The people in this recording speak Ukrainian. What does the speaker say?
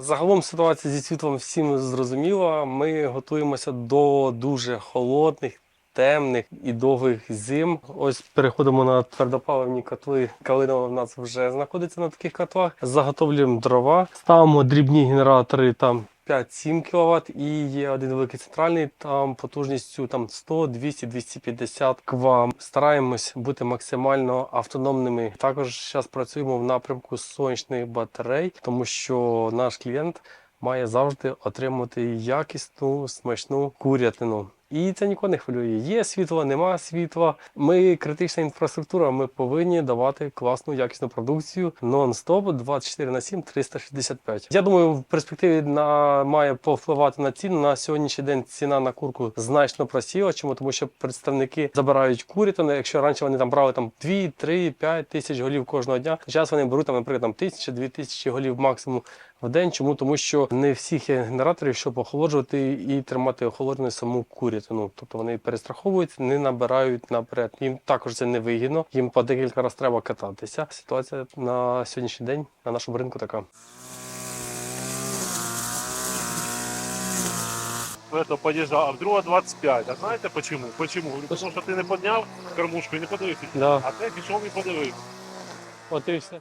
Загалом ситуація зі світлом всім зрозуміла. Ми готуємося до дуже холодних. Темних і довгих зим. Ось переходимо на твердопаливні котли. Калина в нас вже знаходиться на таких котлах. Заготовлюємо дрова, ставимо дрібні генератори там 5-7 кВт і є один великий центральний там потужністю там 100, 200, 250 кВт. Стараємось бути максимально автономними. Також зараз працюємо в напрямку сонячних батарей, тому що наш клієнт має завжди отримати якісну смачну курятину. І це нікого не хвилює. Є світло, нема світла. Ми критична інфраструктура. Ми повинні давати класну якісну продукцію нон-стоп 24 на 7, 365. Я думаю, в перспективі на має повпливати на ціну. На сьогоднішній день ціна на курку значно просіла. Чому тому, що представники забирають курятину. Якщо раніше вони там брали там 2, 3, 5 тисяч голів кожного дня, то зараз вони беруть там, наприклад, там тисячу, дві тисячі голів максимум в день. Чому тому, що не всіх є генераторів, щоб охолоджувати і тримати охолодженою саму курятину. Тобто вони перестраховуються, не набирають наперед. Їм також це не вигідно. Їм по декілька разів треба кататися. Ситуація на сьогоднішній день на нашому ринку така. это подъезжал, а в другого 25. А знаєте почему? Почему? Говорю, Тому що ти не підняв кормушку і не подивився. Да. А ти пішов і подивився. От і все.